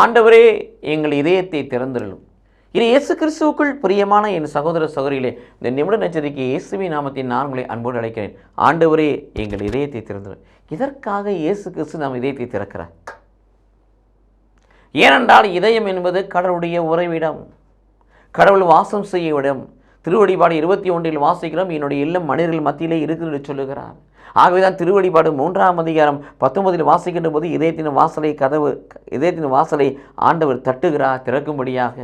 ஆண்டவரே எங்கள் இதயத்தை திறந்திருளும். இது இயேசு கிறிஸ்துவுக்குள் பிரியமான என் சகோதர சகோதரிகளே இந்த நிமிட நச்சரிக்கை இயேசுவி நாமத்தின் நான் உங்களை அன்போடு அழைக்கிறேன். ஆண்டவரே எங்கள் இதயத்தை திறந்துடும் இதற்காக இயேசு கிறிஸ்து நாம் இதயத்தை திறக்கிறார். ஏனென்றால் இதயம் என்பது கடவுளுடைய உறைவிடம் கடவுள் வாசம் செய்ய இடம். திருவடிபாடு இருபத்தி ஒன்றில் வாசிக்கிறோம். என்னுடைய இல்லம் மனிதர்கள் மத்தியிலே இருக்குது என்று சொல்லுகிறார். ஆகவேதான் திருவடிபாடு மூன்றாம் அதிகாரம் பத்தொன்பதில் வாசிக்கின்ற போது இதயத்தின் வாசலை கதவு இதயத்தின் வாசலை ஆண்டவர் தட்டுகிறார் திறக்கும்படியாக.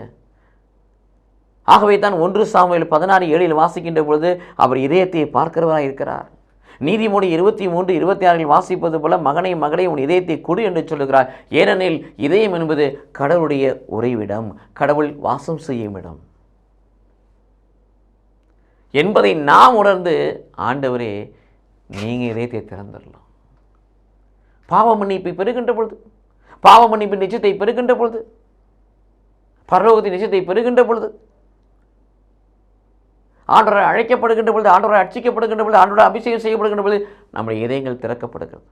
ஆகவே தான் ஒன்று சாமுவேல் பதினாறு ஏழில் வாசிக்கின்ற பொழுது அவர் இதயத்தை பார்க்கிறவராக இருக்கிறார். நீதிமொழி இருபத்தி மூன்று இருபத்தி ஆறில் வாசிப்பது போல மகனை மகளை உன் இதயத்தை கொடு என்று சொல்லுகிறார். ஏனெனில் இதயம் என்பது கடவுளுடைய உறைவிடம் கடவுள் வாசம் செய்யும் இடம். என்பதை நாம் உணர்ந்து ஆண்டவரே நீங்கள் இதயத்தை திறந்துடலாம். பாவ மன்னிப்பை பெறுகின்ற பொழுது பாவ மன்னிப்பின் நிச்சயத்தை பெறுகின்ற பொழுது பரலோகத்தின் நிச்சயத்தை பெறுகின்ற பொழுது ஆண்டவரை அழைக்கப்படுகின்ற பொழுது ஆண்டவரை அர்ச்சிக்கப்படுகின்ற பொழுது ஆண்டவரை அபிஷேகம் செய்யப்படுகின்ற பொழுது நம்முடைய இதயங்கள் திறக்கப்படுகிறது.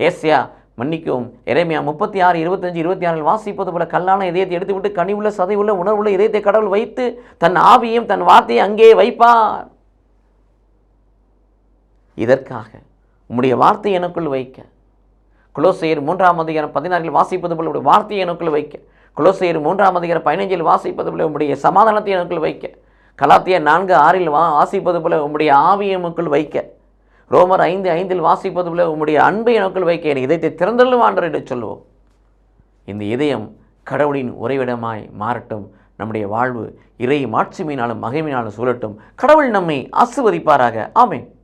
ஏசியா மன்னிக்கும் இறைமையா முப்பத்தி ஆறு இருபத்தஞ்சு இருபத்தி ஆறில் வாசிப்பது போல கல்லான இதயத்தை எடுத்துவிட்டு கனிவுள்ள சதைவுள்ள உணர்வுள்ள இதயத்தை கடவுள் வைத்து தன் ஆவியும் தன் வார்த்தையை அங்கே வைப்பார். இதற்காக உம்முடைய வார்த்தை எனக்குள் வைக்க. குலோசையர் மூன்றாம் அதிகாரம் பதினாறில் வாசிப்பது போல உடைய வார்த்தையை எனக்குள் வைக்க. குலோசையர் மூன்றாம் அதிகாரம் பதினைஞ்சில் வாசிப்பது போல உம்முடைய சமாதானத்தை எனக்குள் வைக்க. கலாத்திய நான்கு ஆறில் வா வாசிப்பது போல உம்முடைய ஆவியமுக்குள் வைக்க. ரோமர் ஐந்து ஐந்தில் வாசிப்பது போல உம்முடைய அன்பை நோக்கில் வைக்க என் இதயத்தை திறந்தள்ளும் ஆண்டர் என்று சொல்லுவோம். இந்த இதயம் கடவுளின் உறைவிடமாய் மாறட்டும். நம்முடைய வாழ்வு இறை மாட்சிமையினாலும் மகிமையினாலும் சூழட்டும். கடவுள் நம்மை ஆசிர்வதிப்பாராக. ஆமென்.